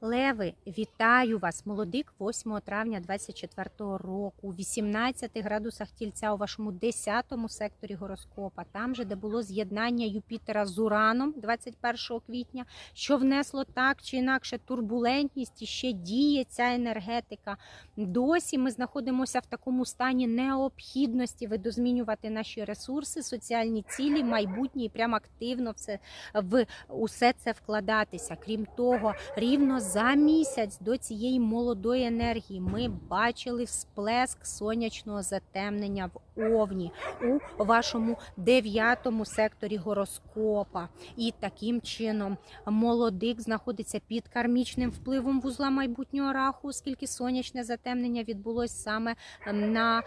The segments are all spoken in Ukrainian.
Леви, вітаю вас! Молодик 8 травня 24 року, у 18 градусах тільця у вашому 10 секторі гороскопа, там же, де було з'єднання Юпітера з Ураном 21 квітня, що внесло так чи інакше турбулентність і ще діє ця енергетика. Досі ми знаходимося в такому стані необхідності видозмінювати наші ресурси, соціальні цілі, майбутнє і прям активно все в усе це вкладатися. Крім того, рівно за місяць до цієї молодої енергії ми бачили всплеск сонячного затемнення в Овні у вашому дев'ятому секторі гороскопа. І таким чином молодик знаходиться під кармічним впливом вузла майбутнього раху, оскільки сонячне затемнення відбулось саме на е,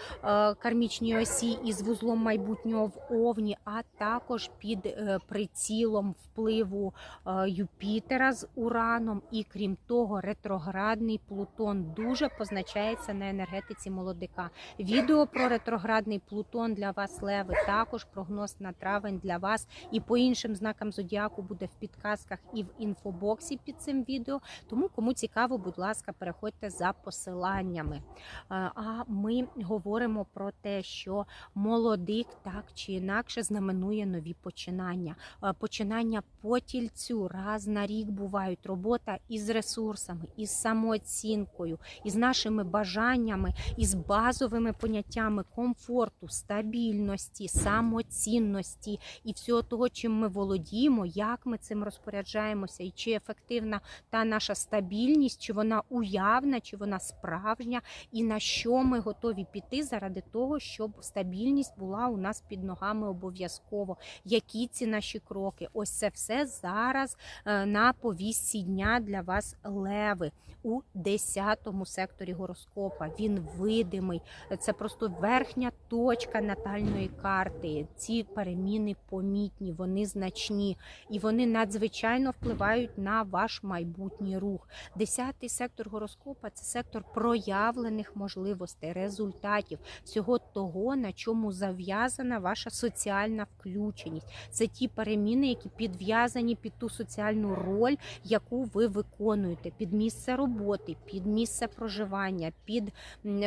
кармічній осі із вузлом майбутнього в Овні, а також під е, прицілом впливу е, Юпітера з Ураном. І крім того, ретроградний Плутон дуже позначається на енергетиці молодика. Відео про ретроградний Плутон для вас, Леви, також прогноз на травень для вас і по іншим знакам зодіаку буде в підказках і в інфобоксі під цим відео. Тому, кому цікаво, будь ласка, переходьте за посиланнями. А ми говоримо про те, що молодик так чи інакше знаменує нові починання. Починання по тільцю раз на рік бувають робота із ресурсами, із самооцінкою, із нашими бажаннями, із базовими поняттями комфорту, стабільності, самоцінності і всього того, чим ми володіємо, як ми цим розпоряджаємося, і чи ефективна та наша стабільність, чи вона уявна, чи вона справжня, і на що ми готові піти заради того, щоб стабільність була у нас під ногами обов'язково. Які ці наші кроки? Ось це все зараз е, на повістці дня для вас леви у 10 секторі гороскопа. Він видимий. Це просто верхня точка натальної карти. Ці переміни помітні, вони значні і вони надзвичайно впливають на ваш майбутній рух. Десятий сектор гороскопа це сектор проявлених можливостей, результатів, всього того, на чому зав'язана ваша соціальна включеність. Це ті переміни, які підв'язані під ту соціальну роль, яку ви виконуєте, під місце роботи, під місце проживання, під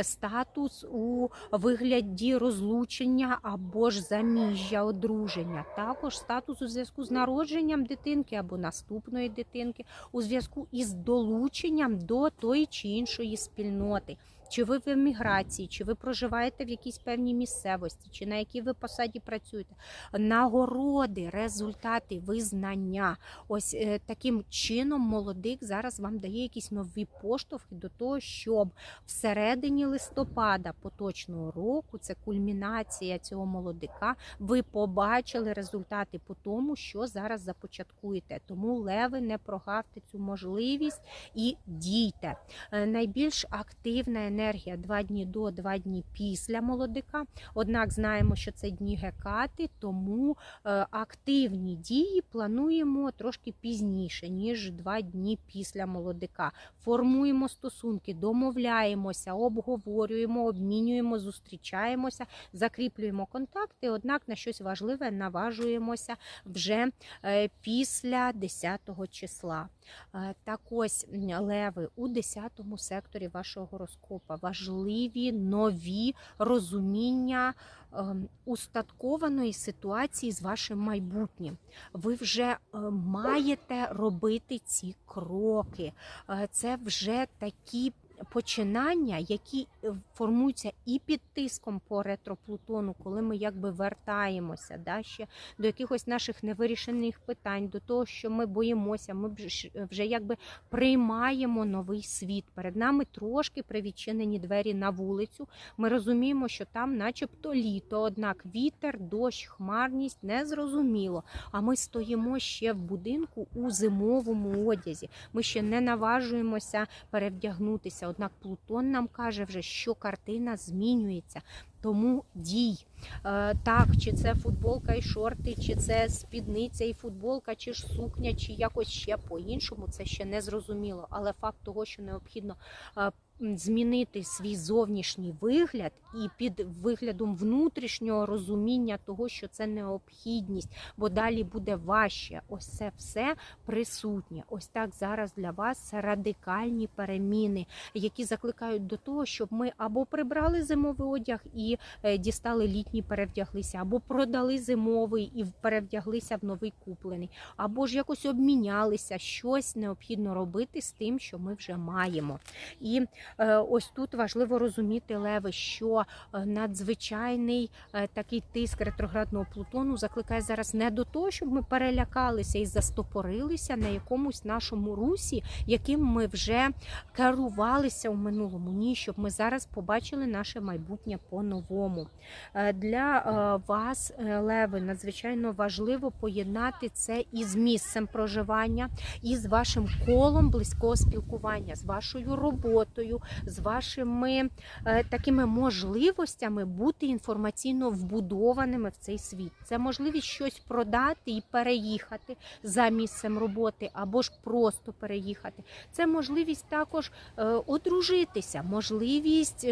статус у вигляді розлучення або ж заміжжя, одруження. Також статус у зв'язку з народженням дитинки або наступної дитинки, у зв'язку із долученням до тої чи іншої спільноти. Чи ви в еміграції, чи ви проживаєте в якійсь певній місцевості, чи на якій ви посаді працюєте? Нагороди, результати, визнання. Ось е, таким чином молодик зараз вам дає якісь нові поштовхи до того, щоб всередині листопада поточного року, це кульмінація цього молодика, ви побачили результати по тому, що зараз започаткуєте. Тому леви не прогавте цю можливість і дійте. Е, Найбільш активна енергія два дні до, два дні після молодика. Однак знаємо, що це дні гекати, тому е, активні дії плануємо трошки пізніше, ніж два дні після молодика. Формуємо стосунки, домовляємося, обговорюємо, обмінюємо, зустрічаємося, закріплюємо контакти. Однак на щось важливе наважуємося вже е, після 10 числа. Так ось леви у 10 секторі вашого гороскопа важливі нові розуміння ем, устаткованої ситуації з вашим майбутнім. Ви вже е, маєте робити ці кроки. Е, Це вже такі. Починання, які е, формуються і під тиском по ретроплутону, коли ми якби вертаємося да, ще до якихось наших невирішених питань, до того, що ми боїмося, ми вже- якби приймаємо новий світ. Перед нами трошки привідчинені двері на вулицю. Ми розуміємо, що там, начебто, літо, однак вітер, дощ, хмарність незрозуміло. А ми стоїмо ще в будинку у зимовому одязі. Ми ще не наважуємося перевдягнутися. Однак Плутон нам каже вже, що картина змінюється. Тому дій. Е, так, чи це футболка і шорти, чи це спідниця і футболка, чи ж сукня, чи якось ще по-іншому, це ще не зрозуміло. Але факт того, що необхідно е, змінити свій зовнішній вигляд і під виглядом внутрішнього розуміння того, що це необхідність, бо далі буде важче. Ось це все присутнє. Ось так зараз для вас радикальні переміни, які закликають до того, щоб ми або прибрали зимовий одяг і е, дістали літній, перевдяглися, або продали зимовий і перевдяглися в новий куплений, або ж якось обмінялися. Щось необхідно робити з тим, що ми вже маємо. І ось тут важливо розуміти, Леви, що е, надзвичайний е, такий тиск ретроградного Плутону закликає зараз не до того, щоб ми перелякалися і застопорилися на якомусь нашому русі, яким ми вже керувалися у минулому. Ні, щоб ми зараз побачили наше майбутнє по-новому. Е, Для е, вас, е, Леви, надзвичайно важливо поєднати це із місцем проживання, і з вашим колом близького спілкування, з вашою роботою, з вашими е, такими можливостями бути інформаційно вбудованими в цей світ. Це можливість щось продати і переїхати за місцем роботи, або ж просто переїхати. Це можливість також е, одружитися, можливість.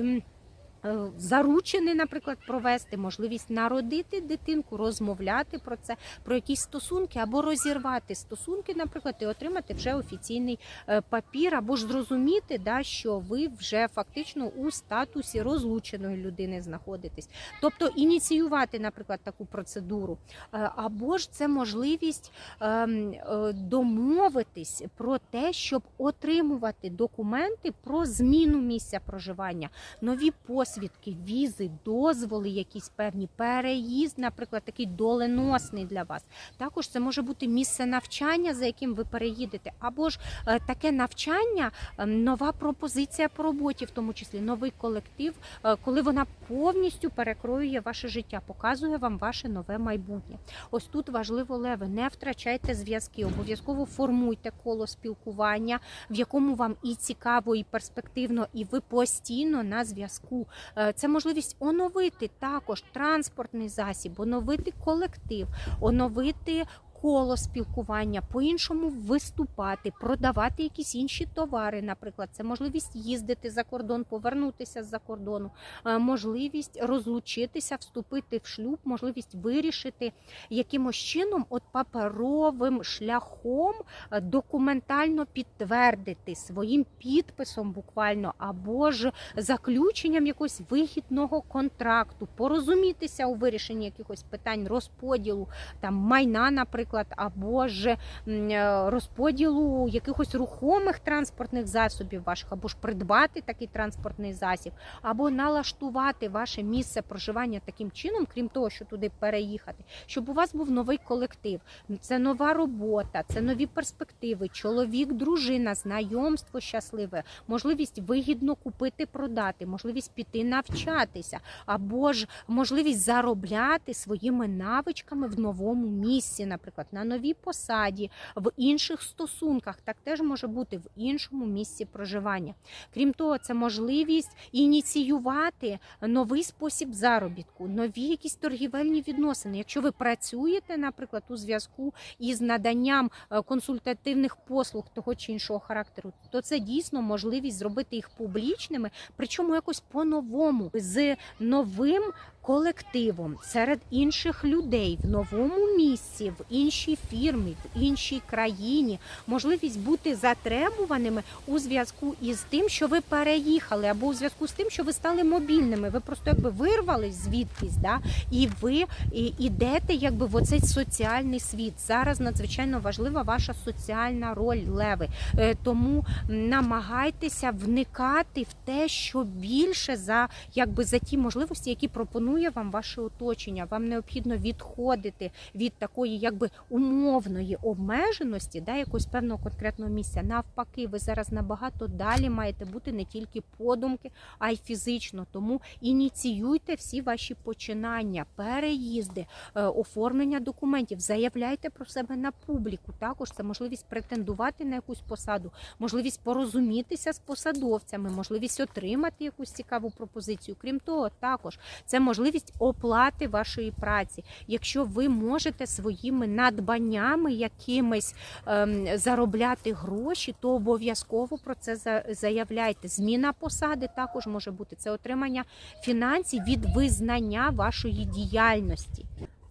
Е, Заручини, наприклад, провести, можливість народити дитинку, розмовляти про це, про якісь стосунки, або розірвати стосунки, наприклад, і отримати вже офіційний е, папір, або ж зрозуміти, да, що ви вже фактично у статусі розлученої людини знаходитесь. Тобто ініціювати, наприклад, таку процедуру, Е, або ж це можливість ем, домовитись про те, щоб отримувати документи про зміну місця проживання, нові посвідки, візи, дозволи, якісь певні переїзд, наприклад, такий доленосний для вас. Також це може бути місце навчання, за яким ви переїдете, або ж е, таке навчання, е, нова пропозиція по роботі, в тому числі новий колектив, е, коли вона повністю перекроює ваше життя, показує вам ваше нове майбутнє. Ось тут важливо, леви, не втрачайте зв'язки, обов'язково формуйте коло спілкування, в якому вам і цікаво, і перспективно, і ви постійно на зв'язку. Е, Це можливість оновити також транспортний засіб, оновити колектив, оновити. Коло спілкування, по-іншому виступати, продавати якісь інші товари. Наприклад, це можливість їздити за кордон, повернутися з-за кордону, е, можливість розлучитися, вступити в шлюб, можливість вирішити якимось чином, от паперовим шляхом е, документально підтвердити своїм підписом, буквально, або ж заключенням якогось вигідного контракту, порозумітися у вирішенні якихось питань розподілу там майна, наприклад, або ж е, розподілу якихось рухомих транспортних засобів ваших, або ж придбати такий транспортний засіб, або налаштувати ваше місце проживання таким чином, крім того, що туди переїхати, щоб у вас був новий колектив. Це нова робота, це нові перспективи, чоловік, дружина, знайомство щасливе, можливість вигідно купити, продати, можливість піти навчатися, або ж можливість заробляти своїми навичками в новому місці, наприклад, на новій посаді, в інших стосунках. Так теж може бути в іншому місці проживання. Крім того, це можливість ініціювати новий спосіб заробітку, нові якісь торгівельні відносини. Якщо ви працюєте, наприклад, у зв'язку із наданням е, консультативних послуг того чи іншого характеру, то це дійсно можливість зробити їх публічними, причому якось по-новому з новим. Колективом серед інших людей в новому місці, в іншій фірмі, в іншій країні, можливість бути затребуваними у зв'язку із тим, що ви переїхали, або у зв'язку з тим, що ви стали мобільними. Ви просто якби вирвались звідкись, да, і ви і, ідете якби в оцей соціальний світ. Зараз надзвичайно важлива ваша соціальна роль, леви. Е, Тому намагайтеся вникати в те, що більше за якби за ті можливості, які пропонує вам ваше оточення. Вам необхідно відходити від такої, якби умовної обмеженості, да, якогось певного конкретного місця. Навпаки, ви зараз набагато далі маєте бути не тільки подумки, а й фізично. Тому ініціюйте всі ваші починання, переїзди, е, оформлення документів, заявляйте про себе на публіку. Також це можливість претендувати на якусь посаду, можливість порозумітися з посадовцями, можливість отримати якусь цікаву пропозицію. Крім того, також це можливість оплати вашої праці. Якщо ви можете своїми надбаннями якимись ем, заробляти гроші, то обов'язково про це за- заявляйте. Зміна посади також може бути це отримання фінансів від визнання вашої діяльності.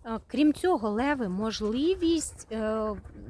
Е, Крім цього, леви, можливість е,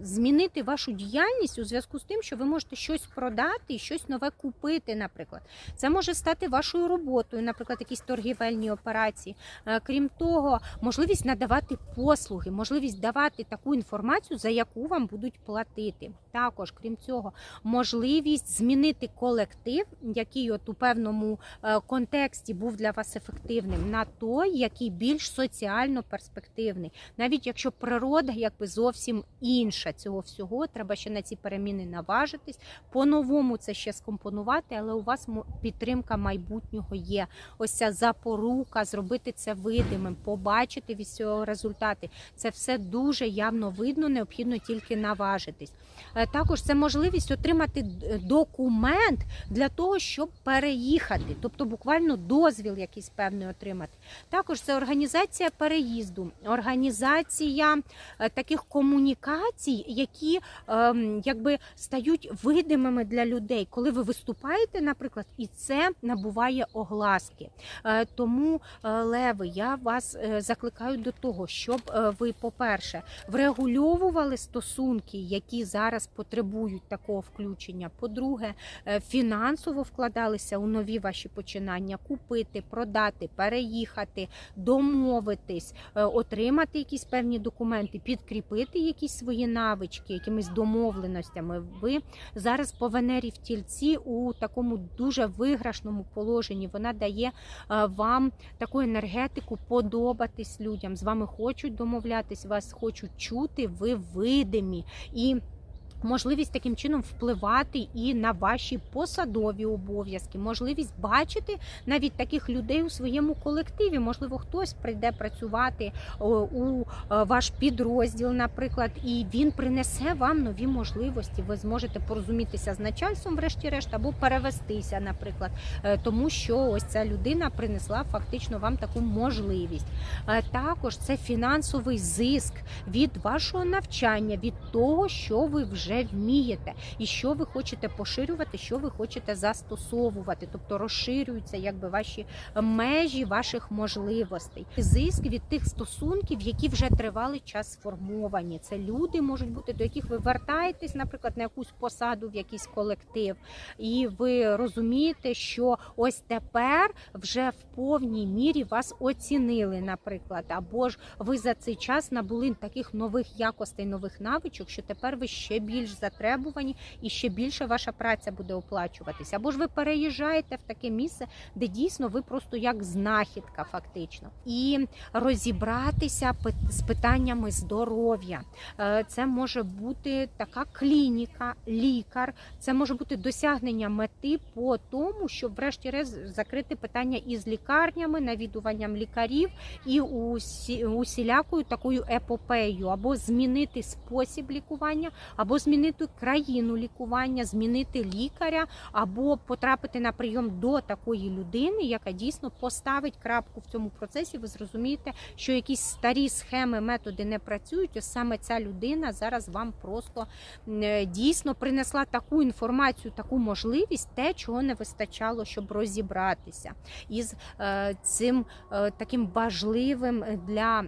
змінити вашу діяльність у зв'язку з тим, що ви можете щось продати щось нове купити, наприклад. Це може стати вашою роботою, наприклад, якісь торгівельні операції. Е, Крім того, можливість надавати послуги, можливість давати таку інформацію, за яку вам будуть платити. Також, крім цього, можливість змінити колектив, який от у певному е, контексті був для вас ефективним, на той, який більш соціально перспективний. Навіть якщо природа якби зовсім інша цього всього, треба ще на ці переміни наважитись, по-новому це ще скомпонувати, але у вас підтримка майбутнього є. Ось ця запорука, зробити це видимим, побачити від цього результати. Це все дуже явно видно, необхідно тільки наважитись. Е, Також це можливість отримати документ для того, щоб переїхати, тобто буквально дозвіл якийсь певний отримати. Також це організація переїзду, організація е, таких комунікацій, які ем, якби стають видимими для людей, коли ви виступаєте, наприклад, і це набуває огласки. Е, Тому, е, леви, я вас е, закликаю до того, щоб ви, по-перше, врегульовували стосунки, які зараз потребують такого включення. По-друге, фінансово вкладалися у нові ваші починання, купити, продати, переїхати, домовитись, отримати якісь певні документи, підкріпити якісь свої навички, якимись домовленостями. Ви зараз по Венері в тільці у такому дуже виграшному положенні. Вона дає е, вам таку енергетику подобатись людям. З вами хочуть домовлятись, вас хочуть чути, ви видимі і. Можливість таким чином впливати і на ваші посадові обов'язки, можливість бачити навіть таких людей у своєму колективі. Можливо, хтось прийде працювати у е, ваш підрозділ, наприклад, і він принесе вам нові можливості. Ви зможете порозумітися з начальством, врешті-решт, або перевестися, наприклад, Е, тому що ось ця людина принесла фактично вам таку можливість. Е, Також це фінансовий зиск від вашого навчання, від того, що ви вже вмієте, і що ви хочете поширювати, що ви хочете застосовувати, тобто розширюються якби ваші межі ваших можливостей. Зиск від тих стосунків, які вже тривалий час сформовані. Це люди можуть бути, до яких ви вертаєтесь, наприклад, на якусь посаду в якийсь колектив, і ви розумієте, що ось тепер вже в повній мірі вас оцінили, наприклад, або ж ви за цей час набули таких нових якостей, нових навичок, що тепер ви ще більш затребувані і ще більше ваша праця буде оплачуватися. Або ж ви переїжджаєте в таке місце, де дійсно ви просто як знахідка, фактично, і розібратися з питаннями здоров'я. Е, Це може бути така клініка, лікар, це може бути досягнення мети по тому, щоб врешті-решт закрити питання із лікарнями, навідуванням лікарів і усі, усілякою такою епопеєю, або змінити спосіб лікування, або змінити країну лікування, змінити лікаря, або потрапити на прийом до такої людини, яка дійсно поставить крапку в цьому процесі. Ви зрозумієте, що якісь старі схеми, методи не працюють. Ось саме ця людина зараз вам просто е, дійсно принесла таку інформацію, таку можливість, те, чого не вистачало, щоб розібратися із е, цим е, таким важливим для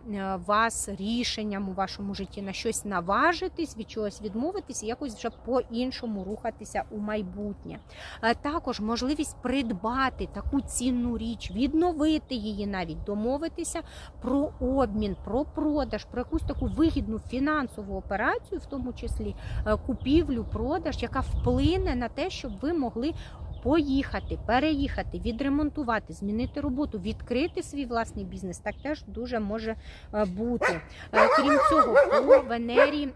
вас рішенням у вашому житті на щось наважитись, від чогось відмовитись і якось вже по-іншому рухатися у майбутнє. Е, Також можливість придбати таку цінну річ, відновити її, навіть домовитися про обмін, про продаж, про якусь таку вигідну фінансову операцію, в тому числі е, купівлю, продаж, яка вплине на те, щоб ви могли. Поїхати, переїхати, відремонтувати, змінити роботу, відкрити свій власний бізнес, так теж дуже може е, бути. Е, Крім цього, по Венері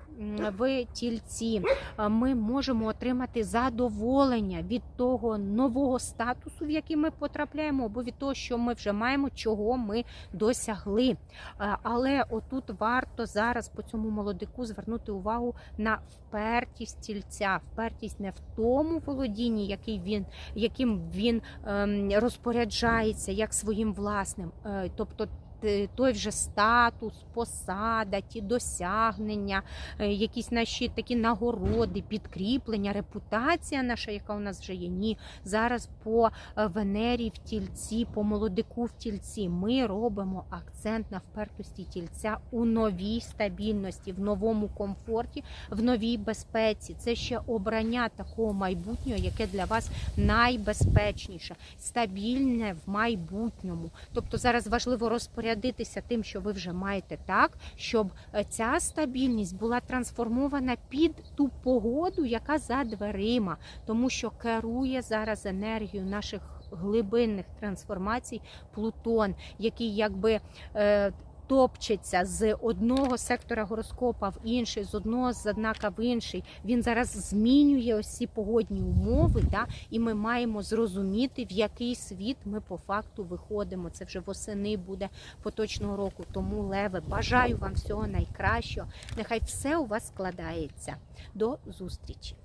в тільці е, ми можемо отримати задоволення від того нового статусу, в який ми потрапляємо, або від того, що ми вже маємо, чого ми досягли. Але отут варто зараз по цьому молодику звернути увагу на впертість тільця, впертість не в тому володінні, який він, яким він ем, розпоряджається, як своїм власним, Е, тобто той вже статус, посада, ті досягнення, е, якісь наші такі нагороди, підкріплення, репутація наша, яка у нас вже є. Ні, зараз по е, Венері в тільці, по молодику в тільці. Ми робимо акцент на впертості тільця у новій стабільності, в новому комфорті, в новій безпеці. Це ще обрання такого майбутнього, яке для вас найбезпечніше, стабільне в майбутньому. Тобто зараз важливо розпорядитися тим, що ви вже маєте так, щоб е, ця стабільність була трансформована під ту погоду, яка за дверима, тому що керує зараз енергію наших глибинних трансформацій Плутон, який якби. Топчеться з одного сектора гороскопа в інший, з одного знака в інший. Він зараз змінює ось ці погодні умови, да? і ми маємо зрозуміти, в який світ ми по факту виходимо. Це вже восени буде поточного року. Тому леви, бажаю вам всього найкращого. Нехай все у вас складається. До зустрічі!